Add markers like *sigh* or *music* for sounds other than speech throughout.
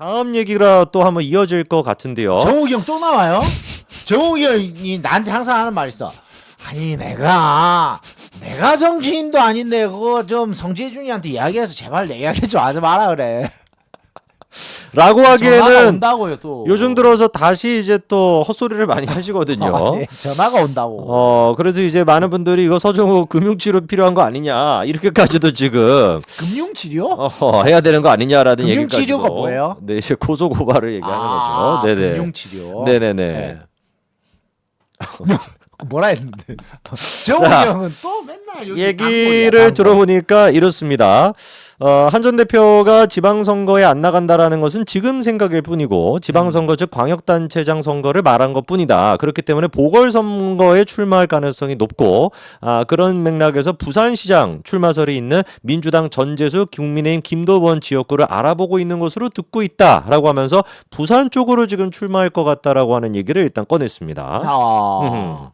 다음 얘기가 또 한번 이어질 것 같은데요. 정욱이 형 또 나와요? *laughs* 정욱이 형이 나한테 항상 하는 말 있어. 아니 내가 내가 정치인도 아닌데 그거 좀 성재준이한테 이야기해서 제발 내 이야기 좀 하지 마라 그래. 라고 전화가 하기에는 온다고요 또. 요즘 들어서 다시 이제 또 헛소리를 많이 *laughs* 하시거든요. 아, 네, 전화가 온다고. 어, 그래서 이제 많은 분들이 이거 서정우 금융치료 필요한 거 아니냐, 이렇게까지도 지금, 금융치료? 어, 해야 되는 거 아니냐라는 얘기까지. 금융치료가 뭐예요? 네, 이제 고소고발을 얘기하는 아, 거죠. 네네. 금융치료. 네네네. 네. 뭐라 했는데 *laughs* 정욱이 자, 형은 또 맨날 여기 얘기를. 들어보니까 이렇습니다. 어, 한전 대표가 지방선거에 안 나간다라는 것은 지금 생각일 뿐이고 지방선거 즉 광역단체장 선거를 말한 것 뿐이다. 그렇기 때문에 보궐선거에 출마할 가능성이 높고 아, 그런 맥락에서 부산시장 출마설이 있는 민주당 전재수 국민의힘 김도원 지역구를 알아보고 있는 것으로 듣고 있다라고 하면서 부산 쪽으로 지금 출마할 것 같다라고 하는 얘기를 일단 꺼냈습니다. 아,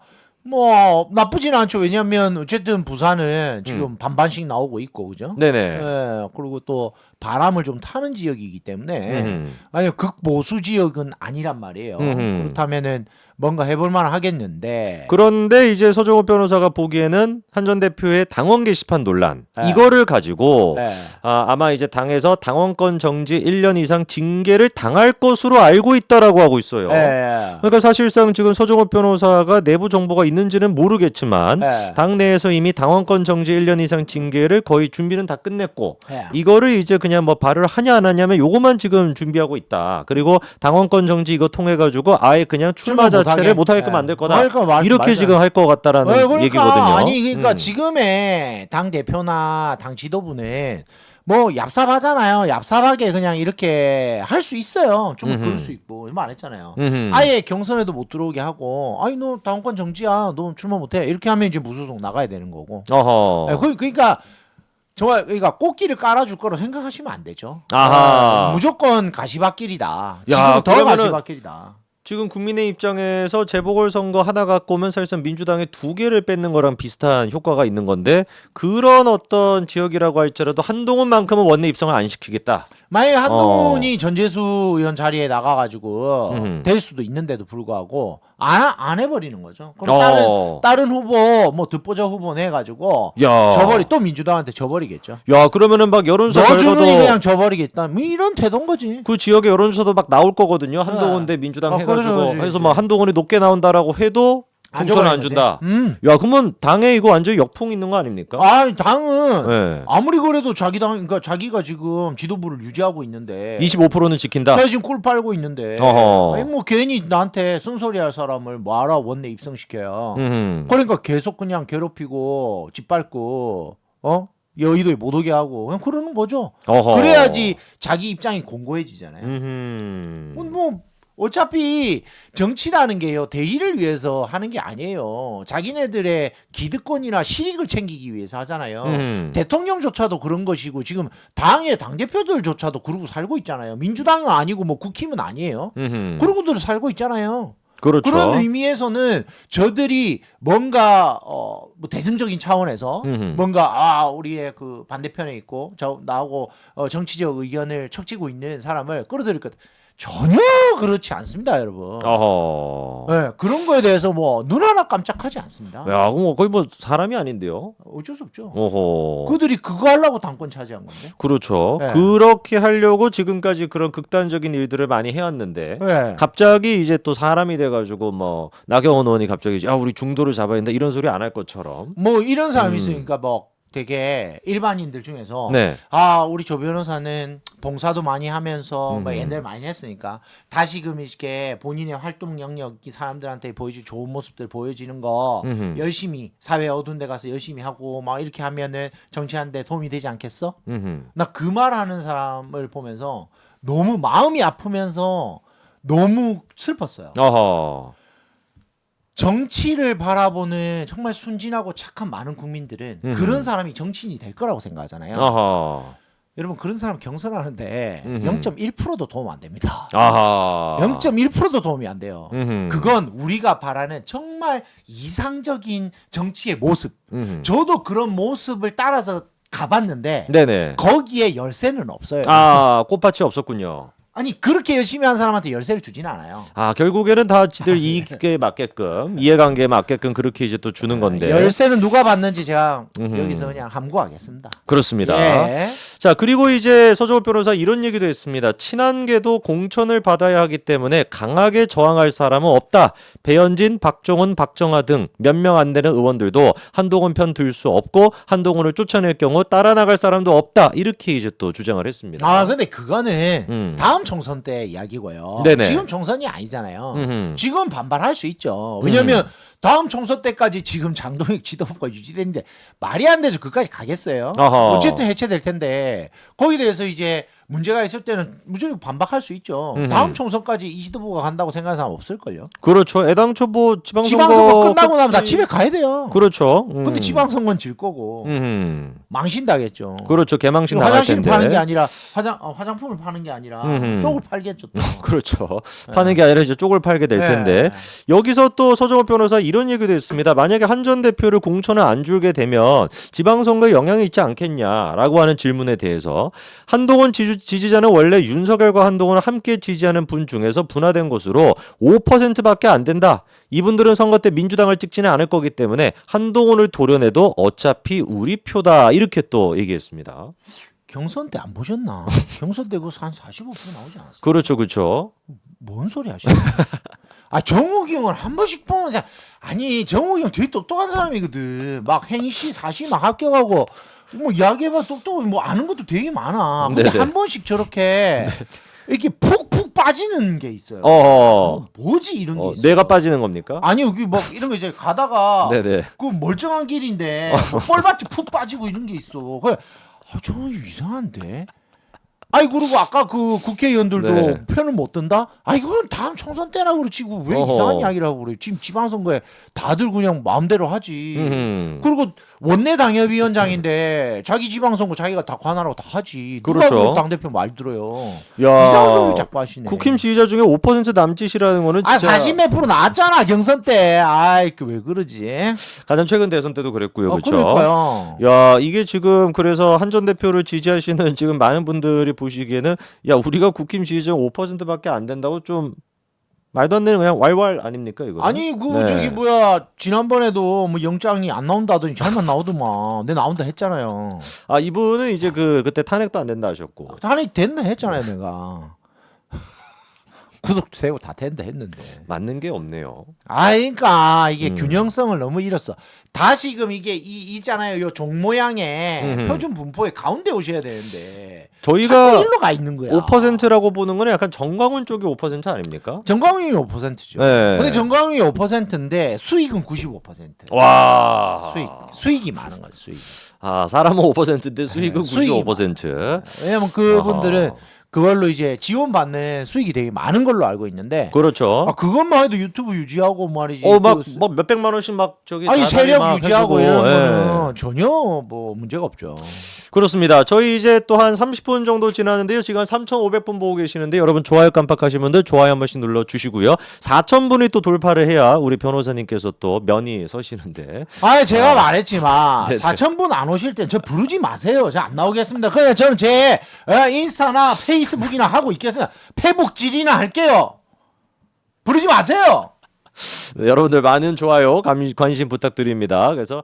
뭐 나쁘진 않죠. 왜냐하면 어쨌든 부산은 지금 반반씩 나오고 있고 그죠? 음. 네네. 예, 그리고 또 바람을 좀 타는 지역이기 때문에 음흠. 아니 극보수 지역은 아니란 말이에요. 음흠. 그렇다면은 뭔가 해볼 만 하겠는데. 그런데 이제 서정호 변호사가 보기에는 한전 대표의 당원 게시판 논란 네. 이거를 가지고 예. 아, 아마 이제 당에서 당원권 정지 1년 이상 징계를 당할 것으로 알고 있다라고 하고 있어요. 예. 그러니까 사실상 지금 서정호 변호사가 내부 정보가 있는 지는 모르겠지만 예. 당내에서 이미 당원권 정지 1년 이상 징계를 거의 준비는 다 끝냈고 예. 이거를 이제 그냥 뭐 발을 하냐 안 하냐면 요것만 지금 준비하고 있다. 그리고 당원권 정지 이거 통해 가지고 아예 그냥 출마 출마 자체를 못 하게. 못하게끔 예. 만들 거다. 그러니까 말- 이렇게 맞아요. 지금 할 것 같다라는 어, 그러니까 얘기거든요. 아니 그러니까 음. 지금의 당 대표나 당 지도부는 뭐 얍삽하잖아요. 얍삽하게 그냥 이렇게 할 수 있어요. 좀 음흠. 그럴 수 있고 말했잖아요. 음흠. 아예 경선에도 못 들어오게 하고, 아니 너 당권 정지야, 너 출마 못해 이렇게 하면 이제 무소속 나가야 되는 거고. 어허. 네, 그, 그러니까 정말 그러니까 꽃길을 깔아줄 거로 생각하시면 안 되죠. 아하. 어, 무조건 가시밭길이다. 야, 지금 더 그러면은- 가시밭길이다. 지금 국민의 입장에서 재보궐 선거 하나 갖고 오면 사실상 민주당에 두 개를 뺏는 거랑 비슷한 효과가 있는 건데 그런 어떤 지역이라고 할지라도 한동훈만큼은 원내 입성을 안 시키겠다. 만약에 한동훈이 전재수 의원 자리에 나가가지고 어. 음흠. 될 수도 있는데도 불구하고 안, 안 해버리는 거죠. 그럼 어. 다른 다른 후보 뭐 듣보자 후보 내가지고 야. 저버리 또 민주당한테 저버리겠죠. 야 그러면은 막 여론조사 결과도 그냥 저버리겠다. 뭐 이런 태도인 거지. 그 지역의 여론조사도 막 나올 거거든요. 한동훈 대 민주당 어, 해가지고 그러죠, 그러죠. 해서 막 한동훈이 높게 나온다라고 해도 안 공천 안 준다. 음. 야 그러면 당에 이거 완전 히 역풍 있는 거 아닙니까? 아 당은 네. 아무리 그래도 자기 당 그러니까 자기가 지금 지도부를 유지하고 있는데 25%는 지킨다. 자 지금 꿀 빨고 있는데 어허. 아니 뭐 괜히 나한테 쓴소리 할 사람을 뭐하라 원내 입성시켜요. 음. 그러니까 계속 그냥 괴롭히고 짓밟고 어 여의도에 못 오게 하고 그냥 그러는 거죠. 어허. 그래야지 자기 입장이 공고해지잖아요. 음흠. 뭐, 뭐 어차피 정치라는 게요 대의를 위해서 하는 게 아니에요. 자기네들의 기득권이나 실익을 챙기기 위해서 하잖아요. 음. 대통령조차도 그런 것이고 지금 당의 당 대표들조차도 그러고 살고 있잖아요. 민주당은 아니고 뭐 국힘은 아니에요. 음흠. 그러고들 살고 있잖아요. 그렇죠. 그런 의미에서는 저들이 뭔가 어 뭐 대승적인 차원에서 음흠. 뭔가 아 우리의 그 반대편에 있고 저 나하고 어, 정치적 의견을 척지고 있는 사람을 끌어들일 것 전혀 그렇지 않습니다, 여러분. 어허. 네, 그런 거에 대해서 뭐 눈 하나 깜짝하지 않습니다. 야, 그럼 뭐 거의 뭐 사람이 아닌데요. 어쩔 수 없죠. 어허. 그들이 그거 하려고 당권 차지한 건데. 그렇죠. 네. 그렇게 하려고 지금까지 그런 극단적인 일들을 많이 해왔는데 네. 갑자기 이제 또 사람이 돼가지고 뭐 나경원 의원이 갑자기 아 우리 중도를 잡아야 된다 이런 소리 안 할 것처럼. 뭐 이런 사람이 음. 있으니까 뭐 되게 일반인들 중에서 네. 아 우리 조 변호사는 봉사도 많이 하면서 뭐 음. 옛날 많이 했으니까 다시금 이렇게 본인의 활동 영역이 사람들한테 보여줄 좋은 모습들 보여지는 거. 열심히 사회 어두운 데 가서 열심히 하고 막 이렇게 하면은 정치하는데 도움이 되지 않겠어? 나 그 말 하는 사람을 보면서 너무 마음이 아프면서 너무 슬펐어요. 어허. 정치를 바라보는 정말 순진하고 착한 많은 국민들은 음흠. 그런 사람이 정치인이 될 거라고 생각하잖아요. 어허. 여러분 그런 사람 경선하는데 음흠. 0.1%도 도움 안 됩니다. 아하. *laughs* 0.1%도 도움이 안 돼요. 음흠. 그건 우리가 바라는 정말 이상적인 정치의 모습. 음흠. 저도 그런 모습을 따라서 가봤는데 네네. 거기에 열쇠는 없어요. 아 꽃밭이 없었군요. 아니 그렇게 열심히 한 사람한테 열쇠를 주진 않아요. 아 결국에는 다 지들 이익에 맞게끔 이해관계에 맞게끔 그렇게 이제 또 주는 건데 열쇠는 누가 받는지 제가 음흠. 여기서 그냥 함구하겠습니다. 그렇습니다. 예. 자 그리고 이제 서정호 변호사 이런 얘기도 했습니다. 친한계도 공천을 받아야 하기 때문에 강하게 저항할 사람은 없다. 배현진, 박종훈, 박정하 등몇 명 안 되는 의원들도 한동훈 편 들 수 없고 한동훈을 쫓아낼 경우 따라 나갈 사람도 없다. 이렇게 이제 또 주장을 했습니다. 아 근데 그거는 음. 다음 총선 때 이야기고요. 네네. 지금 총선이 아니잖아요. 음흠. 지금 반발할 수 있죠. 왜냐하면 다음 총선 때까지 지금 장동익 지도부가 유지되는데 말이 안 되죠. 그까지 가겠어요. 어허. 어쨌든 해체될 텐데 거기에 대해서 이제 문제가 있을 때는 무조건 반박할 수 있죠. 음흠. 다음 총선까지 이 지도부가 간다고 생각하는 사람 없을걸요. 그렇죠. 애당초 뭐 지방선거, 지방선거 끝나고 나면 다 집에 가야 돼요. 그렇죠. 음. 근데 지방선거는 질 거고 음. 망신다겠죠. 그렇죠. 개망신 나갈 화장실 텐데. 파는 게 아니라 화장 어, 화장품을 파는 게 아니라 음흠. 쪽을 팔겠죠. 또. *laughs* 그렇죠. 파는 게 아니라 이제 쪽을 팔게 될 네. 텐데 여기서 또 서정호 변호사 이런 얘기도 했습니다. 만약에 한 전 대표를 공천을 안 주게 되면 지방선거에 영향이 있지 않겠냐라고 하는 질문에 대해서 한동훈 지주, 지지자는 원래 윤석열과 한동훈을 함께 지지하는 분 중에서 분화된 것으로 5%밖에 안 된다. 이분들은 선거 때 민주당을 찍지는 않을 거기 때문에 한동훈을 도려내도 어차피 우리 표다 이렇게 또 얘기했습니다. 경선 때 안 보셨나? 경선 때 그거 한45% 나오지 않았어요? 그렇죠, 그렇죠. 뭔 소리 하시는 *laughs* 아 정욱이 형은 한 번씩 보면 그냥 아니 정욱이 형 되게 똑똑한 사람이거든. 막 행시 사시 막 합격하고 뭐 이야기해봐 똑똑하고 뭐 아는 것도 되게 많아. 근데 네네. 한 번씩 저렇게 이렇게 푹푹 빠지는 게 있어요. 어, 뭐지 이런 게 어, 있어요. 뇌가 빠지는 겁니까? 아니 여기 막 이런 거 이제 가다가 네네. 그 멀쩡한 길인데 *laughs* 뭐 뻘밭이 푹 빠지고 이런 게 있어. 그래, 아, 저 이상한데. 아이 그리고 아까 그 국회의원들도 네. 편을 못 든다. 아 이건 다음 총선 때라 그렇지. 그왜 어허. 이상한 이야기를 하고 그래. 지금 지방선거에 다들 그냥 마음대로 하지. 음. 그리고 원내 당협위원장인데 자기 지방선거 자기가 다 관할하고 다 하지. 누가 그렇죠. 그 당대표 말 들어요. 야, 이상한 소리 자꾸 하시네. 국힘 지지자 중에 5% 남짓이라는 거는 아 진짜 40몇 프로 나왔잖아 경선 때. 아이 그 왜 그러지? 가장 최근 대선 때도 그랬고요, 어, 그렇죠? 그러니까요. 야, 이게 지금 그래서 한 전 대표를 지지하시는 지금 많은 분들이 보시기에는 야, 우리가 국힘 지지자 5%밖에 안 된다고 좀 말도 안 되는 그냥 왈왈 아닙니까 이거? 아니 그 네. 저기 뭐야 지난번에도 뭐 영장이 안 나온다더니 잘만 나오더만 내 나온다 했잖아요 아 이분은 이제 그 그때 탄핵도 안 된다 하셨고. 탄핵 됐나 했잖아요 내가 구속 세고 다 된다 했는데 맞는 게 없네요. 아 그러니까 이게 음. 균형성을 너무 잃었어 다시금 이게 이 있잖아요 요 종 모양의 음흠. 표준 분포의 가운데 오셔야 되는데 저희가 자꾸 일로 가 있는 거야 5%라고 보는 거는 약간 정광훈 쪽이 5% 아닙니까? 정광훈이 5%죠 네. 근데 정광훈이 5%인데 수익은 95% 와. 수익 수익이 많은 거죠 수익 아, 사람은 5%인데 수익은 네, 수익이 95%. 왜냐면 그분들은 아하. 그걸로 이제 지원받는 수익이 되게 많은 걸로 알고 있는데 그렇죠. 아, 그것만 해도 유튜브 유지하고 말이지 어, 막, 그 뭐 몇백만 원씩 막 저기. 아니 다달이 세력 막 유지하고 해주고, 이런 예. 거는 전혀 뭐 문제가 없죠. 그렇습니다. 저희 이제 또 한 30분 정도 지났는데요. 지금 한 3,500분 보고 계시는데 여러분 좋아요 깜빡하신 분들 좋아요 한 번씩 눌러 주시고요. 4,000분이 또 돌파를 해야 우리 변호사님께서 또 면이 서시는데. 아 제가 말했지만 네네. 4천 분안 오실 때 저 부르지 마세요. 저 안 나오겠습니다. 그냥 저는 제 어, 인스타나 페이스북이나 하고 있겠습니다. 페북질이나 할게요. 부르지 마세요. 여러분들 많은 좋아요, 감- 관심 부탁드립니다. 그래서